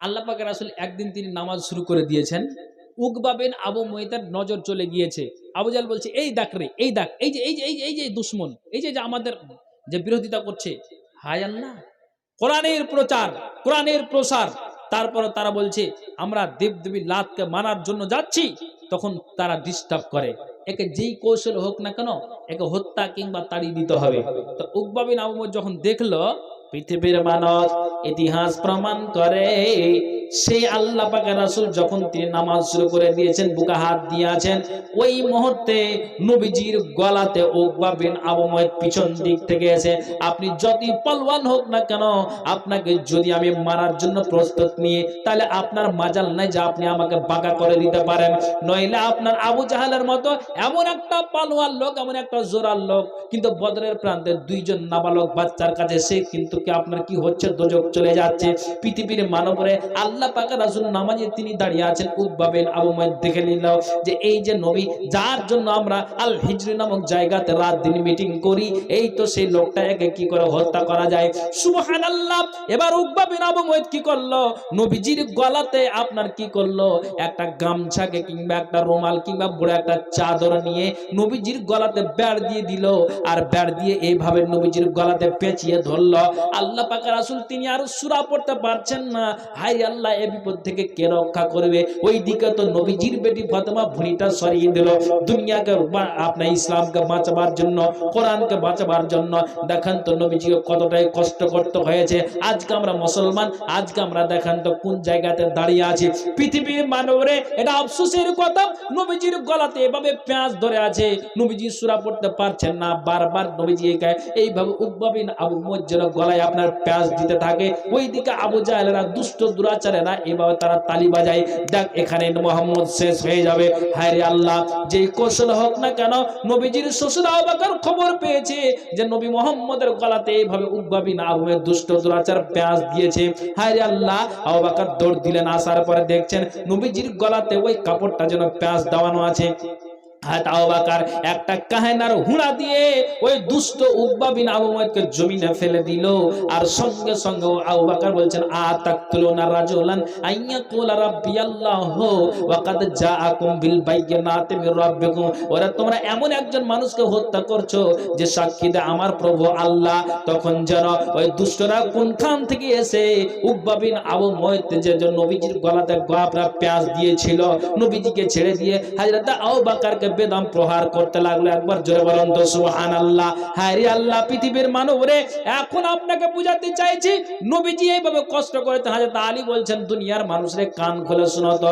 আল্লাহ পাকের আসলে একদিন তিনি নামাজ শুরু করে দিয়েছেন। উকবাবেন আবু মহিতার নজর চলে গিয়েছে। আবু জাল বলছে, এই ডাক রে, এই ডাক এই যে এই যে এই যে এই যে দুশ্মন, এই যে আমাদের যে বিরোধিতা করছে, হায় আল্লাহ, কোরআনের প্রচার, কোরআনের প্রসার। তারপর তারা বলছে, আমরা দেবদেবী লাতকে মানার জন্য যাচ্ছি, তখন তারা ডিস্টার্ব করে। একে যেই কৌশল হোক না কেন, একে হত্যা কিংবা তাড়িয়ে দিতে হবে। তো উকবাবিন আবু যখন দেখল পৃথিবীর মানব ইতিহাস প্রমাণ করে, সেই আল্লাহ পাকের রাসূল যখন তিনি নামাজ শুরু করে দিয়েছেন, বুকা হাত দিয়ে আছেন ওই মুহূর্তে নবীজির গলাতে উকবা বিন আবু মুয়াইদ পিছন দিক থেকে এসে, আপনি যতই পলওয়ান হোক না কেন, আপনাকে যদি আমি মারার জন্য প্রস্তুত নিয়ে তাহলে আপনার মাজাল নাই যে আপনি আমাকে বাঁকা করে দিতে পারেন। নইলে আপনার আবু জাহালের মতো এমন একটা পালোয়ার লোক, এমন একটা জোরার লোক, কিন্তু বদরের প্রান্তে দুইজন নাবালক বাচ্চার কাছে সে কিন্তু কি আপনার কি হচ্ছে? দোজক চলে যাচ্ছে। পৃথিবীর মানবরে আল্লাহ পাকা রাসুল নামাজে তিনি দাঁড়িয়ে আছেন। উকবাবেন আবু মাইদ দেখে নিল যে এই যে নবী, যার জন্য আমরা আল হিজরি নামক জায়গাতে রাত দিন মিটিং করি, এই তো সেই লোকটা একে কি করে হত্যা করা যায়? সুবহানাল্লাহ! এবার উকবাবেন আবু মাইদ কি করল? নবীজির গলাতে আপনার কি করল? একটা গামছাকে কিংবা একটা রুমাল কিংবা বড় একটা চাদর নিয়ে নবীজির গলাতে ব্যাড় দিয়ে দিল। আর ব্যাড় দিয়ে এইভাবে নবীজির গলাতে পেঁচিয়ে ধরলো। আল্লাহ পাকের রাসূল, তিনি আর সূরা পড়তে পারছেন না। হাই আল্লাহ, এ বিপদ থেকে কে রক্ষা করবে? ওই দিকে তো নবীজির বেটি ফাতেমা ভুঁড়িটা সরিয়ে দিল। দুনিয়াকে আপনার ইসলামকে বাঁচাবার জন্য, কোরআনকে বাঁচাবার জন্য, দেখেন তো নবীজিকে কতটাই কষ্ট করতে হয়েছে। আজকে আমরা মুসলমান, আজকে আমরা দেখেন তো কোন জায়গাতে দাঁড়িয়ে আছি। পৃথিবীর মানবরে, এটা আফসোসের কথা, নবীজির গলাতে এভাবে পেঁয়াজ ধরে আছে। নবীজি সুরা পড়তে পারছেন না, বারবার নবীজি এইভাবে উদ্ভাবিন আবু মজ্জের গলায় আপনার পেঁয়াজ দিতে থাকে, ওইদিকে আবু জাহেলেরা দুষ্ট দুরাচারেরা এভাবে তারা তালি বাজায়। দেখ, এখানে মোহাম্মদ শেষ হয়ে যাবে। হায় রে আল্লাহ যে কৌশল হোক না কেন, নবীজির শ্বশুর আবাকার খবর পেয়েছে যে নবী মোহাম্মদের গলাতে এইভাবে উদ্ভাবিন আবুমের দুষ্ট দুরাচার পেঁয়াজ দিয়েছে। হায় রে আল্লাহ আবাকার দৌড় দিলেন, আসার পরে দেখছেন নবীজির গলাতে ওই কাপড়টা যেন পেঁয়াজ দেওয়ানো আছে। একটা কাহেনার হুড়া দিয়ে ওই দুষ্ট উদ্ভাবিন আবুমাইদকে জমিনে ফেলে দিল। আর সঙ্গে সঙ্গে বলছেন মানুষকে হত্যা করছ যে সাক্ষী আমার প্রভু আল্লাহ। তখন যেন ওই দুষ্টরা কোনখান থেকে এসে উদ্ভাবিন আবু যে নবীজির গলাতে গোয়াপরা পেঁয়াজ দিয়েছিল, নবীজিকে ছেড়ে দিয়ে হাজরত বেদম প্রহার করতে লাগল। একবার জোরে বলুন তো, সুবহানাল্লাহ। হায় রে আল্লাহ, পৃথিবীর মানবরে, এখন আপনাকে বুঝাতে চাইছি, নবীজি এইভাবে কষ্ট করেছেন। হাজরত আলী বলছেন, দুনিয়ার মানুষরে কান খুলে শুনো তো।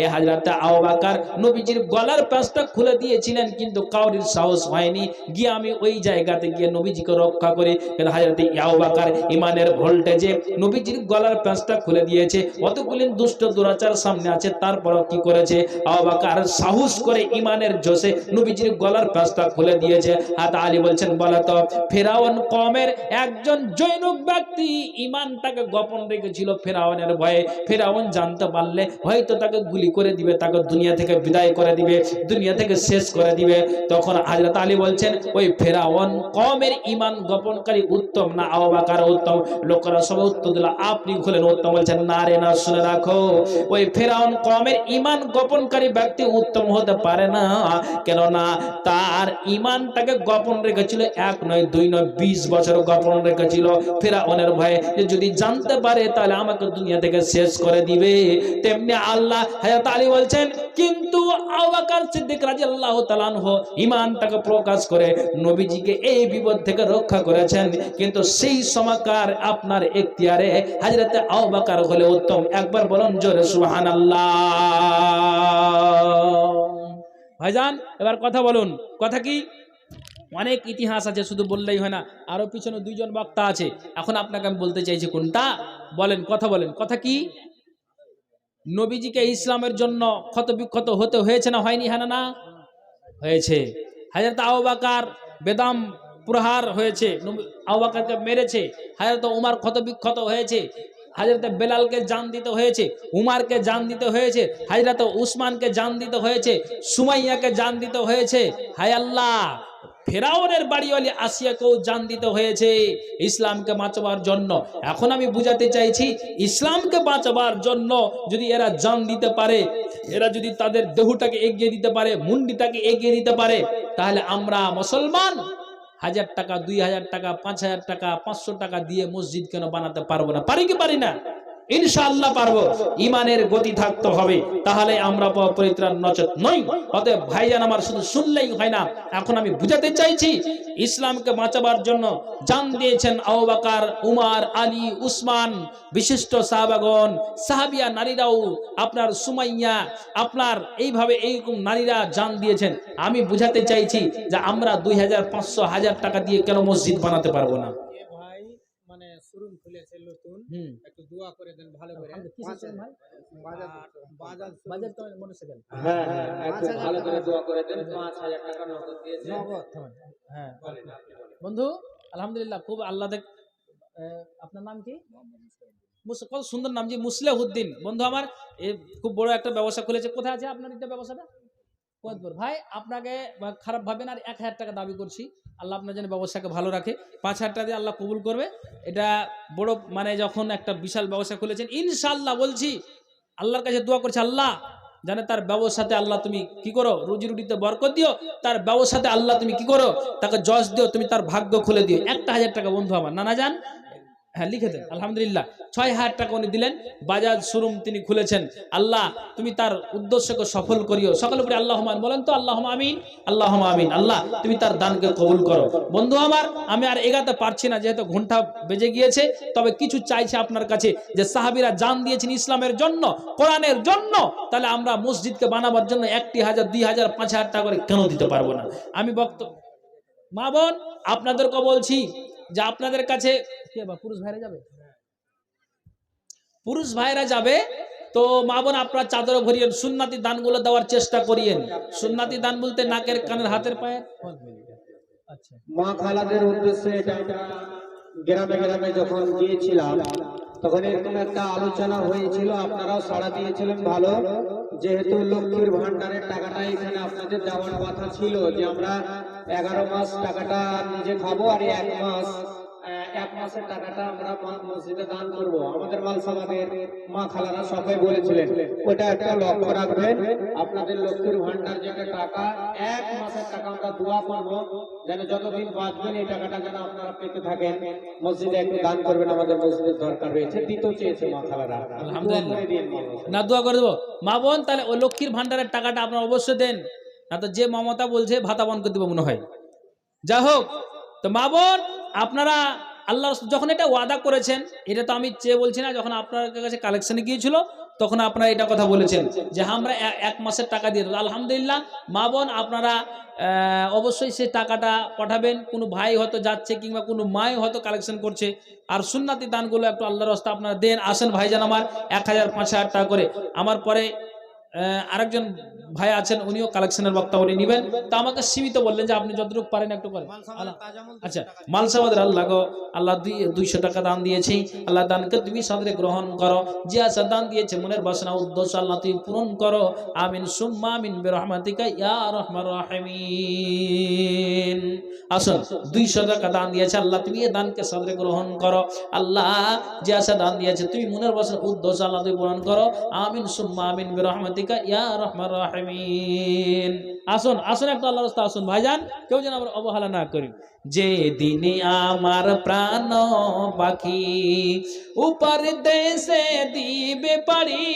এ হাজরত আবু বাকার নবীজির গলার প্যাঁচটা খুলে দিয়েছিলেন, কিন্তু কাউরির সাহস হয়নি। গিয়ে আমি ওই জায়গাতে গিয়ে নবীজিকে রক্ষা করি। কিন্তু হাজরত আবু বাকার ইমানের ভোল্টেজে নবীজির গলার প্যাঁচটা খুলে দিয়েছে। অতগুলিন দুষ্ট দুরাচার সামনে আছে, তারপরও কি করেছে? আবু বাকার সাহস করে ইমানের জোশে নবীজির গলার প্যাঁচটা খুলে দিয়েছে। হাত আলী বলছেন, বলে তো, ফেরাউন কমের একজন জৈনক ব্যক্তি ইমানটাকে গোপন রেখেছিল ফেরাউনের ভয়ে। ফেরাউন জানতে পারলে হয়তো তাকে গুলি করে দিবে, তাকে দুনিয়া থেকে বিদায় করে দিবে, দুনিয়া থেকে শেষ করে দিবে। তখন হাজরত আলী বলছেন, ওই ফেরাউন কমের ইমান গোপনকারী উত্তম না আবাকার উত্তম? লোকেরা সবাই উত্তর দিল, আপনি খুলেন উত্তম। বলছেন, না রে, না, শুনে রাখো। ওই ফেরাউন কমের ইমান গোপনকারী ব্যক্তি উত্তম হতে পারে না। কেননা তার ইমানটাকে গোপন রেখেছিল, এক নয়, দুই নয়, বিশ বছর গোপন রেখেছিল। ফেরাউনের ভয়ে যদি জানতে পারে, তাহলে আমাকে দুনিয়া থেকে শেষ করে দিবে। তেমনি আল্লাহ হায়াত আলী বলছেন, কিন্তু আবাকার সিদ্দিক রাদিয়াল্লাহু তাআলা আনহু ইমানটাকে প্রকাশ করে নবীজিকে এই বিপদ থেকে রক্ষা করেছেন। কিন্তু সেই সমাকার আপনার এখতিয়ারে হযরতে আবাকার হলে উত্তম। একবার বলুন জোরে সুবহানাল্লাহ। ভাইজান, এবার কথা বলুন। কথা কি? অনেক ইতিহাস আছে, শুধু বললেই হয় না, আরও পিছনে দুইজন বক্তা আছে। এখন আপনাকে আমি বলতে চাইছি কোনটা? বলেন, কথা বলেন। কথা কি? নবীজিকে ইসলামের জন্য ক্ষত বিক্ষত হতে হয়েছে না হয়নি হ্যাঁ না হয়েছে। হাজরত আবাকার বেদাম প্রহার হয়েছে আবাকারকে মেরেছে। হাজরত উমার ক্ষত বিক্ষত হয়েছে। হাজরত বেলালকে জান দিতে হয়েছে, উমারকে জান দিতে হয়েছে, হাজরত উসমানকে জান দিতে হয়েছে, সুমাইয়াকে জান দিতে হয়েছে। হায় আল্লাহ, ফেরাউনের বাড়িওয়ালি আসিয়াকেও জান দিতে হয়েছে ইসলামকে বাঁচাবার জন্য। এখন আমি বুঝাতে চাইছি, ইসলামকে বাঁচাবার জন্য যদি এরা জান দিতে পারে, এরা যদি তাদের দেহটাকে এগিয়ে দিতে পারে, মুন্ডিটাকে এগিয়ে দিতে পারে, তাহলে আমরা মুসলমান হাজার টাকা, দুই হাজার টাকা, পাঁচ হাজার টাকা, পাঁচশো টাকা দিয়ে মসজিদ কেন বানাতে পারব না? পারি কি পারি না? ইনশাআল্লাহ পারব। ইমানের গতি থাকতে হবে। তাহলে আমরা পরিত্রাণ, নচেত নই। অতএব ভাইজান আমার শুধু শুনলেই হয় না। এখন আমি বুঝাতে চাইছি, ইসলামকে বাঁচাবার জন্য জান দিয়েছেন আউবাকার উমার, আলী, উসমান, বিশিষ্ট সাহাবাগণ, সাহাবিয়া নারীরাও, আপনার সুমাইয়া, আপনার এইভাবে এইরকম নারীরা জান দিয়েছেন। আমি বুঝাতে চাইছি যে আমরা দুই হাজার পাঁচশো হাজার টাকা দিয়ে কেন মসজিদ বানাতে পারব না? শোরুম খুলেছে নতুন একটু দোয়া করে দেন ভালো করে? বাজাজ বাজাজ তো মনে হ্যাঁ হ্যাঁ একটু ভালো করে দোয়া করে দেন পাঁচ হাজার টাকা নগদ দিয়েছে। নগদ হ্যাঁ। বন্ধু আলহামদুলিল্লাহ খুব আল্লাহ দেখ আপনার নাম কি? কত সুন্দর নাম জি মুসলেহুদ্দিন। বন্ধু আমার খুব বড় একটা ব্যবসা খুলেছে। কোথায় আছে আপনার এটা ব্যবসাটা? কোয়াদপুর ভাই, আপনাকে খারাপ ভাবেন আর এক হাজার টাকা দাবি করছি। আল্লাহ আপনার যেন ব্যবসাকে ভালো রাখে। পাঁচ হাজার টাকা দিয়ে আল্লাহ কবুল করবে। এটা বড় মানে যখন একটা বিশাল ব্যবসা খুলেছেন ইনশাল্লাহ বলছি, আল্লাহর কাছে দোয়া করছে, আল্লাহ জানে তার ব্যবসাতে আল্লাহ তুমি কি করো? রুজি রুটিতে বরকত দিও। তার ব্যবসাতে আল্লাহ তুমি কি করো? তাকে যশ দিও। তুমি তার ভাগ্য খুলে দিও। একটা হাজার টাকা বন্ধু আমার। নানা যান হ্যাঁ লিখে দেন। আলহামদুলিল্লাহ। ছয় হাজার টাকা উনি দিলেন। বাজাজ শোরুম তিনি খুলেছেন। আল্লাহ, তুমি তার উদ্দেশ্যকে সফল করিও। সকল উপরে আল্লাহ বলেন তো আল্লাহ আমিন আল্লাহ আমিন। আল্লাহ, তুমি তার দানকে কবুল করো। বন্ধু আমার, আমি আর এগাতে পারছি না, যেহেতু ঘণ্টা বেজে গিয়েছে। তবে কিছু চাইছে আপনার কাছে, যে সাহাবিরা জান দিয়েছেন ইসলামের জন্য, কোরআনের জন্য। তাহলে আমরা মসজিদকে বানাবার জন্য একটি হাজার, দুই হাজার, পাঁচ হাজার টাকা করে কেন দিতে পারব না? আমি বক্তব্য মা বোন, আপনাদেরকে বলছি যে আপনাদের কাছে কে বা পুরুষ ভাইরা যাবে? পুরুষ ভাইরা যাবে তো মা বোন আপনার চাদর ভরিয়েন সুন্নাতি দানগুলো দেওয়ার চেষ্টা করিয়েন। সুন্নাতি দান বলতে নাকের কানের হাতের পায়ের আচ্ছা। মা খালাদের উদ্দেশ্যে এটা গ্রামে গ্রামে যখন গিয়েছিলাম তখন এরকম একটা আলোচনা হয়েছিল আপনারাও সাড়া দিয়েছিলেন ভালো যেহেতু লক্ষ্মীর ভান্ডারের টাকাটা এখানে আপনাদের দেওয়ার কথা ছিল যে আমরা এগারো মাস টাকাটা নিজে খাব আর এক মাস এক মাসের টাকাটা আমরা মসজিদে দান করব। আমাদের মালসামাদের মা খালারা সবাই বলেছিলেন ওটা একটা লক্ষ্য রাখবেন আপনাদের লক্ষ্মীর ভান্ডার যেটা টাকা এক মাসের টাকা আমরা দোয়া করব যেন যতদিন বাঁচবেন এই টাকাটা যেন আপনারা পেতে থাকেন। মসজিদে একটু দান করবেন আমাদের মসজিদের দরকার রয়েছে। দিতেও চেয়েছে মা খালারা। আলহামদুলিল্লাহ। না দোয়া করে দেবো। মা বোন তাহলে ওই লক্ষ্মীর ভান্ডারের টাকাটা আপনারা অবশ্যই দেন। না তো যে মমতা বলছে ভাতা বন্ধ করে দেবো মনে হয়। যা হোক তো মা বোন আপনারা আল্লাহ যখন এটা ওয়াদা করেছেন, এটা তো আমি চেয়ে বলছি না, যখন আপনার কাছে কালেকশনে গিয়েছিল, তখন আপনারা এটা কথা বলেছেন যে আমরা এক মাসের টাকা দিয়ে দেবো আলহামদুলিল্লাহ, মা বোন আপনারা অবশ্যই সেই টাকাটা পাঠাবেন। কোনো ভাই হয়তো যাচ্ছে কিংবা কোনো মাই হয়তো কালেকশন করছে। আর সুন্নাতি দানগুলো একটু আল্লাহর রাস্তা আপনারা দেন। আসেন ভাইজান আমার এক হাজার, পাঁচ হাজার টাকা করে। আমার পরে আরেকজন ভাই আছেন উনিও কালেকশনের বক্তা উনি নিবেন। তা আমাকে সীমিত বললেন যে আপনি যতটুকু পারেন একটু করেন। আচ্ছা মালসাবাদের আল্লাহ গো আল্লাহ দুই দুইশো টাকা দান দিয়েছি। আল্লাহ দানকে তুমি সাদরে গ্রহণ করো। যে আশা দান দিয়েছে মনের বাসনা উদ্দেশ্য আল্লাহ তুমি পূরণ করো। আমিন সুম্মা আমিন বেরহমাতিকা ইয়া রহমান রাহিমিন। আসুন, দুইশো টাকা দান দিয়েছে আল্লাহ, তুমি এই দানকে সাদরে গ্রহণ করো। আল্লাহ যে আশা দান দিয়েছে, তুমি মনের বসে উদ্দেশ্য আল্লাহ তুমি পূরণ করো। আমিন, সুম্মা আমিন রহমতিকা ইয়া রহমান রাহিমিন। আসুন আসুন একটা আল্লাহ রাস্তা, আসুন। ভাইজান, কেউ যেন আবার অবহেলা না করি যে দিনে আমার প্রাণ পাখি উপর দেশে দিবে পারি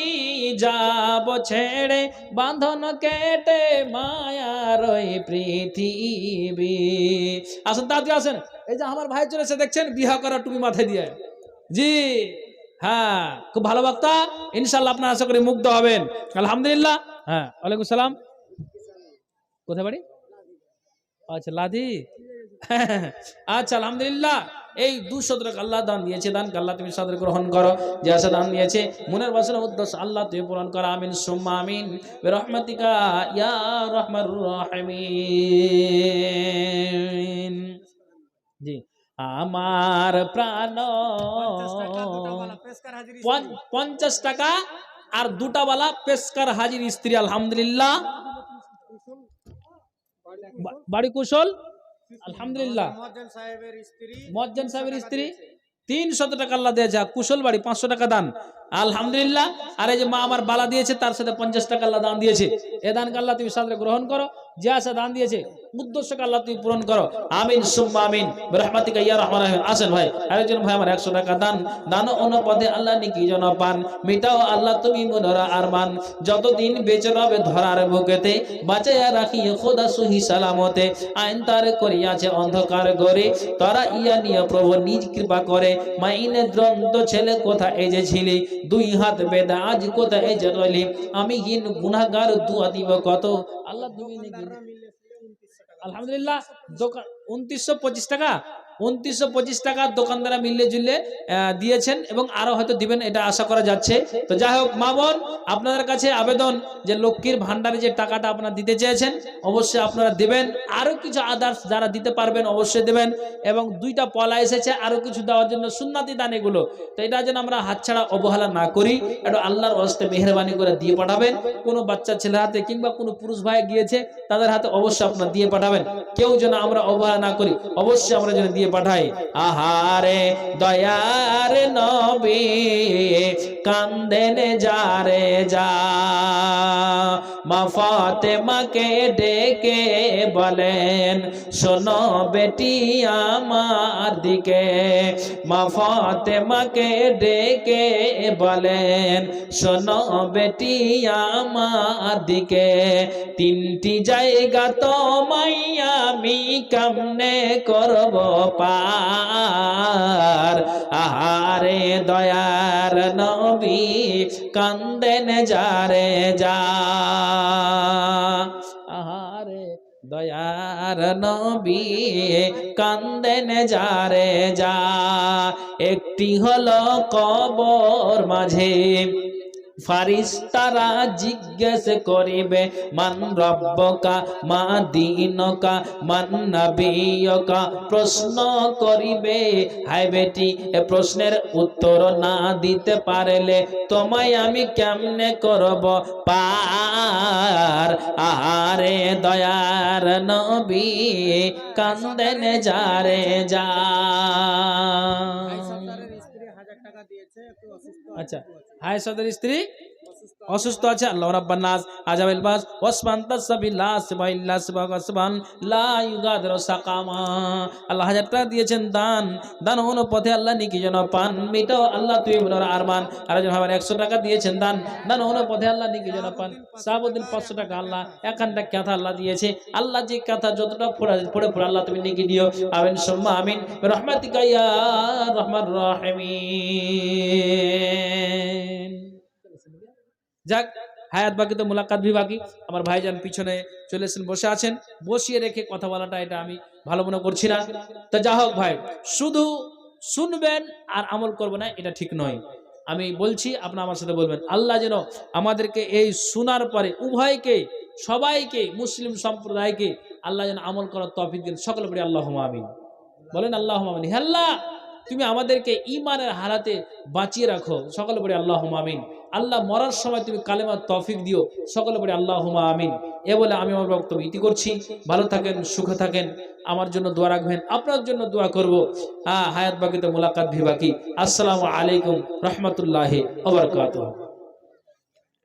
যাব ছেড়ে, বাঁধন কেটে মায়ার পৃথিবী। আসুন, তাড়াতাড়ি আসেন। এই যে আমার ভাই চলেছে দেখছেন, বিহা করা টুপি মাথায় দিয়ে। জি হ্যাঁ খুব ভালো বক্তা। ইনশাল্লাহ আপনার আশা করি মুগ্ধ হবেন। আলহামদুলিল্লাহ। হ্যাঁ ওয়ালাইকুম সালাম। কোথায় বাড়ি? আচ্ছা লাদি। আচ্ছা আলহামদুলিল্লাহ। এই দুশো আল্লাহ দান দিয়েছে দান আল্লাহ তুমি সাদর গ্রহণ করো। যে আশা দান দিয়েছে, মনের বাসনা উদ্দেশ্য আল্লাহ তুমি পূরণ করো। আমিন, সুম্মা আমিন। রহমতিকা ইয়া রহমান রহিমিন জি, আমার প্রাণ। পঞ্চ- পঞ্চাশ টাকা আর দুটা বালা পেশকার হাজির স্ত্রী, আলহামদুলিল্লাহ। বাড়ি কুশল? আলহামদুলিল্লাহ। মজ্জান সাহেবের স্ত্রী। তিনশত টাকা আল্লাহ দেয়া যা কুশল বাড়ি পাঁচশো টাকা দান। আলহামদুলিল্লাহ। আর এই যে মা আমার বালা দিয়েছে, তার সাথে পঞ্চাশ টাকা আল্লাহ দান দিয়েছে। এ দানকে আল্লাহ তুমি সাথে গ্রহণ করো, যে আসে দান দিয়েছে। উদ্দেশ্যকে আল্লাহ তুমি পূরণ করো। আমিন, সুম্মা আমিন। রহমাতিকা ইয়া রহমান আসেন ভাই, আরেকজন ভাই আমার একশো টাকা দান। দান অনুপদে আল্লাহ নিকি জন পান। মিটাও আল্লাহ তুমি মনোরা আর মান। যতদিন বেঁচে রবে ধরার বুকেতে, বাঁচাইয়া রাখি খোদা সুহি সালামতে। আইন তার করিয়াছে অন্ধকার গরে তারা ইয়া নিয়ে প্রভু নিজ কৃপা করে। মাইনে দ্রন্দ ছেলে কোথা এই যে ছিলি দুই হাত বেদা আজ কোথা এই যে রইলি আমি হীন গুনাগার দুয়া দিব কত আল্লাহ তুমি নাকি দোকানদাররা মিলে ছিল 2900 টাকা। আলহামদুলিল্লাহ দোকান উনত্রিশশো পঁচিশ টাকা উনত্রিশশো পঁচিশ টাকা দোকানদারা মিললে জুললে দিয়েছেন এবং আরও হয়তো দিবেন, এটা আশা করা যাচ্ছে। তো যাই হোক, মা বোন, আপনাদের কাছে আবেদন যে লক্ষ্মীর ভান্ডারে যে টাকাটা আপনারা দিতে চেয়েছেন, অবশ্যই আপনারা দেবেন। আরও কিছু আদার্স যারা দিতে পারবেন, অবশ্যই দেবেন। এবং দুইটা পলা এসেছে, আরও কিছু দেওয়ার জন্য সুন্নাতি দান এগুলো। তো এটা যেন আমরা হাতছাড়া অবহেলা না করি এটা আল্লাহর হস্তে মেহরবানি করে দিয়ে পাঠাবেন। কোনো বাচ্চা ছেলের হাতে কিংবা কোনো পুরুষ ভাই গিয়েছে, তাদের হাতে অবশ্যই আপনারা দিয়ে পাঠাবেন। কেউ যেন আমরা অবহেলা না করি, অবশ্যই আমরা যেন দিয়ে পাঠাই। আহারে দয়ার নবী কান্দেন যারে যা। মা ফাতেমাকে ডেকে বলেন, শোনো বেটি আমার দিকে। মা ডেকে বলেন, শোনো বেটি আমার দিকে। তিনটি জায়গা তো আমি কামনে করব পার? আহারে দয়ার নবী কান্দেন যারে যা আহারে দয়ার নবী কান্দেন যারে যা। একটি হলো কবর মাঝে ফারিস্তারা জিজ্ঞেস করিবে, মান রব্বকা, মা দিনকা, মান নবিয়কা? প্রশ্ন করিবে হাই বেটি, এ প্রশ্নের উত্তর না দিতে পারলে তোমায় আমি কেমনে করব? পার আহারে দয়ার নবী কান্দেন যারে যা ভাই সর্দারের স্ত্রী হাজার টাকা দিয়েছে একটু অসুস্থ আছে, আচ্ছা। হায় সদের স্ত্রী অসুস্থ আছে, আল্লাহ রাব্বান নাস, আজাবিল বাস ওয়াসমান তাসবিল্লাহ সুবহানাল্লাহ সুবহান লা ইউগাদিরু সাকামা। আল্লাহ হাজার টাকা দিয়েছেন দান দান অনু পথে আল্লাহ নিকি যেন পান মিটাও আল্লাহ তুই মনোর আরমান। আর একজন ভাবার একশো টাকা দিয়েছেন দান দান অনু পথে আল্লাহ নিকি যেন পান। সাহাবুদ্দিন পাঁচশো টাকা আল্লাহ এখানটা কথা আল্লাহ দিয়েছে। আল্লাহ যে কথা যতটা পড়ে পড়ে আল্লাহ তুমি নিকি দিও। আমিন, সুম্মা আমিন। রহমাতিকা ইয়া রহমান রাহিমিন। যাক, হায়াত বাকি তো মোলাকাত বাকি। আমার ভাইজান পিছনে চলে এসেছেন, বসে আছেন। বসিয়ে রেখে কথা বলাটা এটা আমি ভালো মনে করছি না। তা যা হোক ভাই, শুধু শুনবেন আর আমল করবে না, এটা ঠিক নয়। আমি বলছি আপনার আমার সাথে বলবেন, আল্লাহ যেন আমাদেরকে এই শোনার পরে উভয়কে, সবাইকে, মুসলিম সম্প্রদায়কে আল্লাহ যেন আমল করার তফিক দিন। সকলে পড়ে আল্লাহ আমিন। বলেন আল্লাহ আমিন। আল্লাহ, তুমি আমাদেরকে ইমানের হারাতে বাঁচিয়ে রাখো। সকলে পড়ে আল্লাহ আমিন। আল্লাহ মরার সময় তুমি কালেমার তফিক দিও। সকলে বলে আল্লাহ হুমা আমিন। এ বলে আমি আমার বক্তব্য ইতি করছি। ভালো থাকেন, সুখে থাকেন। আমার জন্য দোয়া রাখবেন। আপনার জন্য দোয়া করব। হ্যাঁ হায়াত বাকিতে মোলাকাত ভি বাকি। আসসালামু আলাইকুম রহমতুল্লাহ ওবরকাত